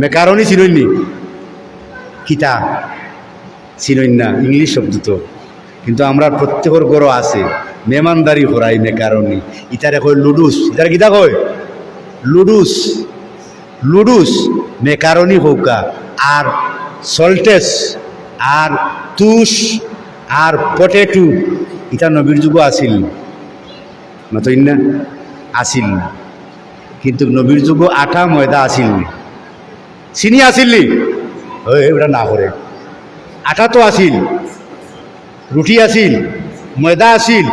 মেকারনি চিনইনি কিতা? চিনইন না, ইংলিশ শব্দ তো। কিন্তু আমরা প্রত্যেকের গড় আছে। মেমানদারি করাই মেকারনি ইতারে কয় লুডুস। ইতারে কিতা কয়? লুডুস। লুডুস মেকারনি হৌকা। আর সল্টেস, আর তুষ, আর পটেটু ইটা নবীর যুগ আসিল না? আসিল কিন্তু নবীর যুগ আটা ময়দা আসিল চিনি আসিল ওটা না করে আটা তো আসিল রুটি আসিল ময়দা আসিল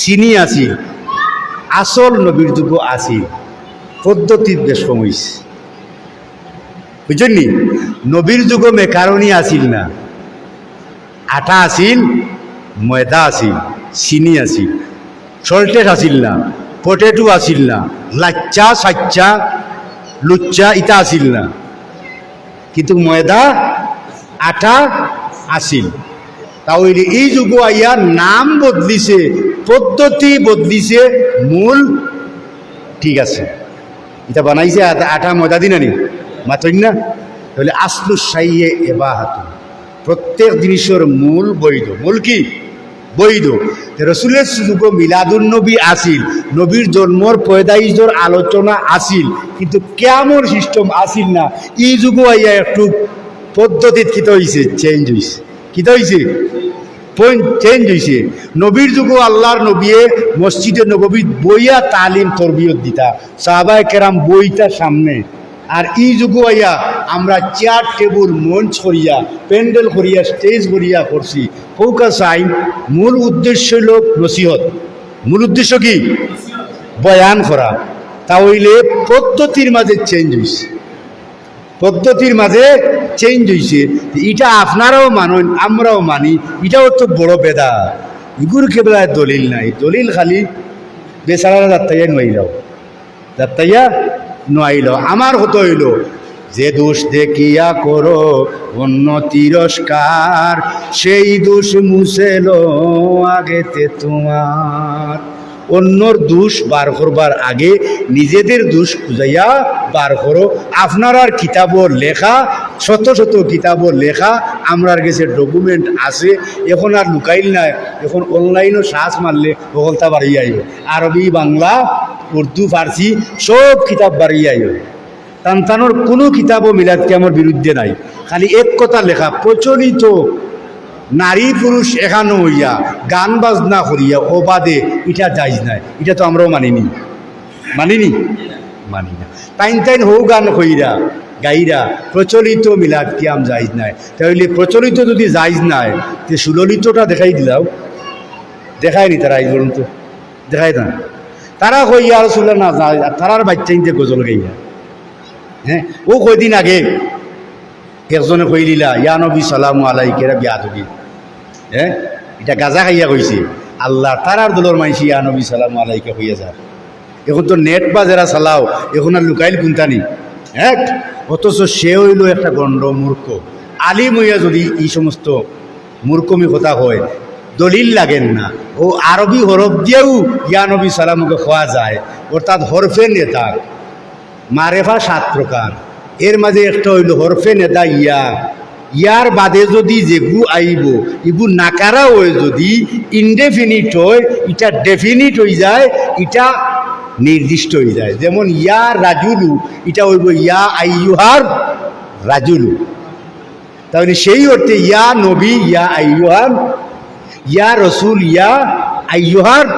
চিনি আসিল আসল নবীর যুগ আসিল পদ্ধতির বেশ কমইছে বুঝছেন নি নবীর যুগ মেকারণী আসিল না। আটা আসিল ময়দা আসিল চিনি আসিল সল্টেস আসিল না পটেটো আসিল না লাচ্চা সাচ্চা লুচ্চা ইটা আসিল না। কিন্তু ময়দা, আটা আসিল তাহলে এই যুগ আইয়া নাম বদলিছে, পদ্ধতি বদলিছে, মূল ঠিক আছে। এটা বানাইছে আটা, ময়দা দিন আনি। মাতই না? তাহলে আসলু সাইয়ে এবা হাতু প্রত্যেক জিনিসের মূল বৈধ। মূল কি? বৈধ। রসুলের যুগ মিলাদুল নবী আসিল, নবীর জন্মর পয়দাইজর আলোচনা আসিল, কিন্তু কেমন সিস্টেম আসিল না। এই যুগ আইয়া একটু পদ্ধতিত কিত হয়েছে চেঞ্জ হয়েছে কিত হয়েছে চেঞ্জ হয়েছে নবীর যুগ আল্লাহর নবীয়ে মসজিদে নবী বইয়া তালিম তরবিয়ত দিতা। সাহাবায় কেরাম বইটা সামনে। আর ই যুগ আইয়া আমরা চেয়ার টেবুল মঞ্চ করিয়া, প্যান্ডেল করিয়া স্টেজ করিয়া করছি। ফৌকা সাইন মূল উদ্দেশ্য হল নসিহত। মূল উদ্দেশ্য কি? বয়ান করা। তাহলে পদ্ধতির মাঝে চেঞ্জ হয়েছে পদ্ধতির মাঝে চেঞ্জ হয়েছে এটা আপনারাও মানুন, আমরাও মানি। এটাও তো বড় বেদা। ইগুর কেবলা দলিল নাই। দলিল খালি যাত্রাইয়া নইলাও যাত্রাইয়া নইল আমার হতো হইল যে দোষ দেখিয়া করো অন্য তিরস্কার, সেই দোষ মুছেল আগেতে তোমার। অন্যর দোষ বার করবার আগে নিজেদের দোষ খুঁজাইয়া বার করো। আপনার আর কিতাবর লেখা, শত শত কিতাবর লেখা, আমরার কাছে ডকুমেন্ট আছে, এখন আর লুকাইল নাই। এখন অনলাইনও সার্চ মারলে ওখানটা বাড়িয়ে আইব। আরবি, বাংলা উর্দু, ফার্সি, সব কিতাব বাড়িয়ে আইব তান্তানোর কোনো কিতাবও মিলাদকে আমার বিরুদ্ধে নাই। খালি এক কথা লেখা, প্রচলিত নারী পুরুষ এখানো হইয়া গান বাজনা করিয়া ও বাদে এটা যাইজ নাই। এটা তো আমরাও মানিনি। মানিনি? মানি না। টাইন টাইন হৌ গান কইরা, গাইরা, প্রচলিত মিলাদ কিয়াম যাইজ নাই। তাহলে প্রচলিত যদি যাইজ নাই, তে সুললিতটা দেখাই দিলাও। দেখায়নি তারা এই বলুন তো দেখাই না। তারা কইয়া আর সুলা না যায় তারার বাচ্চা ইনতে গজল গাইয়া। হ্যাঁ ও কয়দিন আগে একজনে কই দিলা ইয়া নবী, সালামু আলাইকেরা বিয়া ধরি হ্যাঁ এটা গাজা খাইয়া কইছে। আল্লাহ তারার দলের মাইসি ইয়া নবী, সালামু আলাইকে, হইয়া যা। এখন তো নেট বা যারা চালাও, এখন আর লুকাইল কুন্তানি হ্যাঁ অথচ সে হইল একটা গণ্ড মূর্খ। আলিম হইয়া যদি এই সমস্ত মূর্খমি কথা হয় দলিল লাগেন না। ও আরবি হরফ দিয়েও ইয়া নবী সালামকে খোয়া যায়। অর্থাৎ হরফে নেতা। মারেফা সাত প্রকার। এর মাঝে একটা হইল হরফে নেতা ইয়া। ইয়ার বাদে যদি যেগু আইব ইগু নাকারা হয় যদি ইনডেফিনিট হয় এটা ডেফিনিট হয়ে যায় এটা নির্দিষ্ট হয়ে যায়। যেমন ইয়া রাজুলু এটা হইব ইয়া আইয়ুহার রাজুলু। তাহলে সেই অর্থে ইয়া নবী, ইয়া আইয়ুহার ইয়া রসুল, ইয়া আইয়ুহার।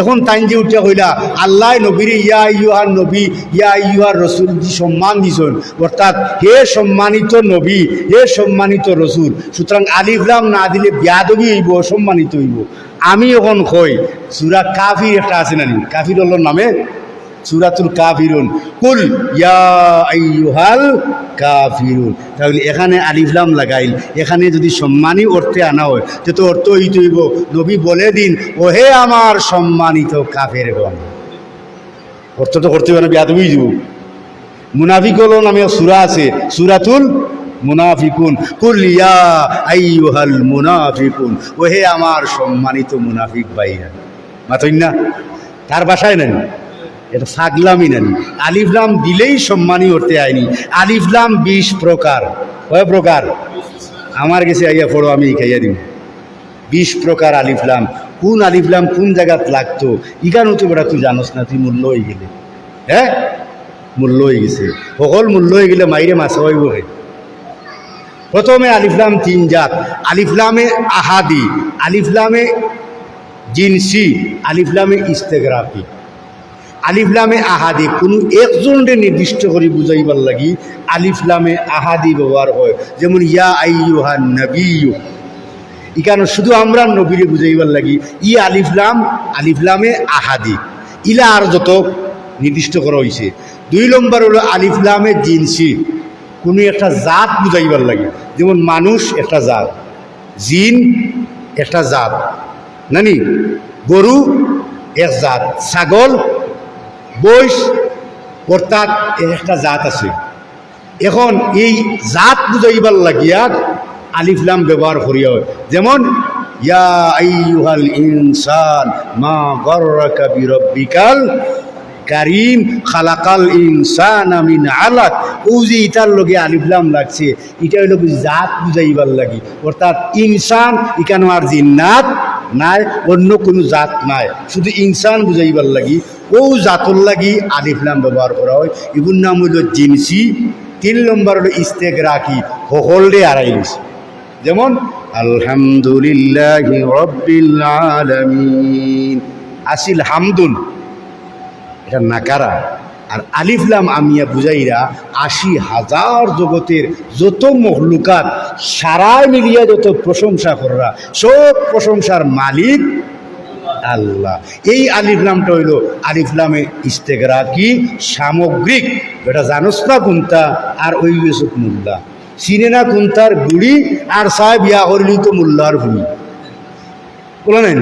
এখন তাইন যে উঠে কইলা, আল্লাহ নবীর ইয়া ইউহার নবী, ইয়া ইউহার রসুল যে সম্মান দিছেন, অর্থাৎ হে সম্মানিত নবী, হে সম্মানিত রসুল, সুতরাং আলিফলাম না দিলে বিয়াদবি হইব সম্মানিত হইব। আমি এখন কই, সুরা কাফির একটা আছে নানি কাফির নামে সুরাতুল কাফিরুন। কুল, ইয়া আইয়ুহাল কাফিরুন। তাহলে এখানে আলিফলাম লাগাইল। এখানে যদি সম্মানী অর্থে আনা হয়, তো তো অর্থ হইতে হইব, নবী বলে দিন ও হে আমার সম্মানিত কাফের গণ অর্থ তো করতে না বিয়া তুমি দিব মুনাফিকল নামে সুরা আছে, সুরাতুল মুনাফিকুন। কুল, ইয়া আইয়ুহাল মুনাফিকুন। ও হে আমার সম্মানিত মুনাফিক ভাইরা। মাতই না? তার বাসায় নেন এটা সাগলামই নানি আলিফলাম দিলেই সম্মানী করতে আইনি। আলিফলাম বিশ প্রকার। কয় প্রকার? আমার কাছে আইয়া পড়ো, আমি খাইয়া দিব বিশ প্রকার আলিফলাম কোন আলিফলাম কোন জায়গাত লাগতো? ইগানো তো বেটা তুই জানোস না, তুই মূল্য হয়ে গেলে। হ্যাঁ? মূল্য হয়ে গেছে। সকল মূল্য হয়ে গেলে মাইরে মাছ হইব হে প্রথমে আলিফলাম তিন জাত। আলিফলামে আহাদি। আলিফলামে জিনসি। আলিফলামে ইস্তেগ্রাফি। আলিফলামে আহাদি, কোনো একজনকে নির্দিষ্ট করে বুঝাইবার লাগি আলিফলামে আহাদি ব্যবহার হয়। যেমন, ইয়া আইয়ুহা নবিয়ু ইকানো শুধু আমরা নবীরে বুঝাইবার লাগি, ই আলিফলাম, আলিফলামে আহাদি। ইলা আর যত নির্দিষ্ট করা হয়েছে দুই নম্বর হলো আলিফলামে জিনসি। কোনো একটা জাত বুঝাইবার লাগে। যেমন, মানুষ একটা জাত, জিন একটা জাত, নানি? গরু এক জাত, ছাগল বৈশ অর্থাৎ একটা জাত আছে। এখন এই জাত বুঝাইবার লাগিয়া আলিফলাম ব্যবহার করিয়া হয়। যেমন, ইয়া আইয়ুহাল ইনসান মা গররাকা বিরব্বিকাল কারিম খালাকাল ইনসান আমিন আলাক। ও যে ইটার লগে আলিফলাম লাগছে, এটা হইল জাত বুঝাইবার লাগি। অর্থাৎ ইনসান ইকানো আর জিন্নাত নাই, অন্য কোনো জাত নাই। শুধু ইনসান বুঝাইবার লাগি। ও জাতর লাগি আলিফলাম ব্যবহার করা হয়। এগুর নাম হইল জিনসি। তিন নম্বর হলো ইস্তেক রাখি। হহলডে আড়াই গেছে। যেমন, আলহামদুলিল্লাহ আসিল হামদুন। এটা নাকারা। আর আলিফলাম আমিয়া বুঝাইরা, আশি হাজার জগতের যত মহলুকাত সারাই মিলিয়া যত প্রশংসা কররা, সব প্রশংসার মালিক আল্লাহ এই আলিফ নামটা হইল আলিফলামে ইস্তেকরা কি? সামগ্রিক। এটা জানোস না কোনটা আর ওই মুল্লা মোল্লা চিনে না কোনটার গুড়ি? আর সাহেব ইয়া করলি তো মোল্লার ভূমি বলে নাই?